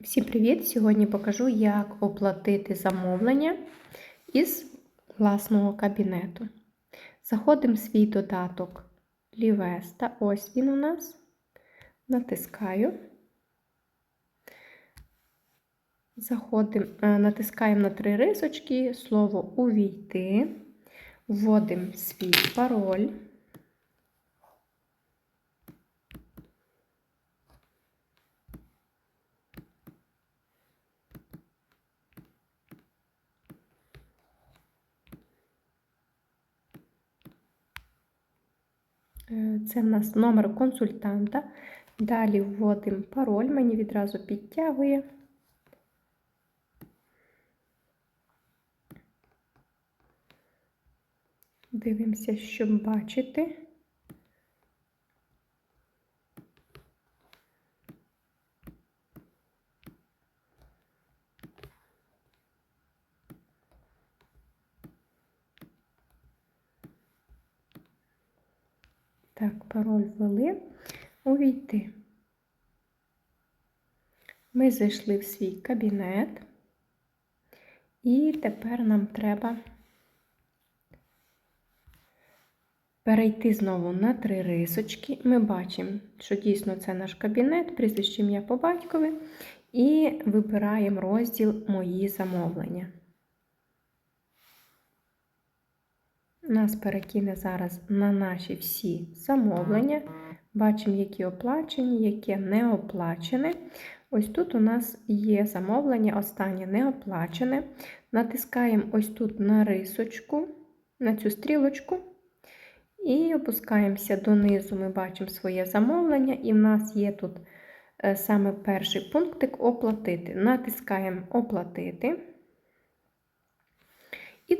Всім привіт! Сьогодні покажу, як оплатити замовлення із власного кабінету. Заходимо в свій додаток Лівеста. Ось він у нас. Натискаю. Заходимо, е, натискаємо на три рисочки, слово Увійти, вводимо свій пароль. Е, Це в нас номер консультанта. Далі вводимо пароль, мені відразу підтягує. Дивимося, щоб бачити. Так, пароль ввели. Увійти. Ми зайшли в свій кабінет, і тепер нам треба перейти знову на три рисочки. Ми бачимо, що дійсно це наш кабінет, прізвище ім'я по батькові, і вибираємо розділ Мої замовлення. Нас перекине зараз на наші всі замовлення. Бачимо, які оплачені, які не оплачені. Ось тут у нас є замовлення, останнє не оплачене. Натискаємо ось тут на рисочку, на цю стрілочку. І опускаємося донизу, ми бачимо своє замовлення, і в нас є тут е, саме перший пунктик оплатити. Натискаємо Оплатити.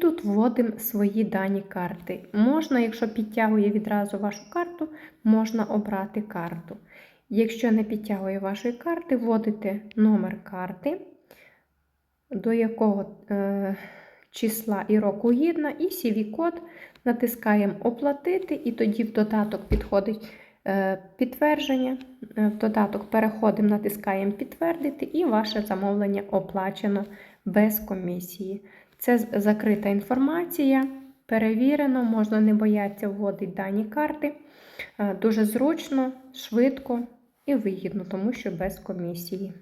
Тут вводимо свої дані карти. Можна, якщо підтягує відразу вашу карту, можна обрати карту. Якщо не підтягує вашої карти, вводите номер карти, до якого е, числа і року гідна, і CV-код натискаємо Оплатити, і тоді в додаток підходить е, підтвердження. Е, в додаток переходимо, натискаємо Підтвердити, і ваше замовлення оплачено без комісії. Це закрита інформація, перевірено, можна не боятися вводити дані карти. Дуже зручно, швидко і вигідно, тому що без комісії.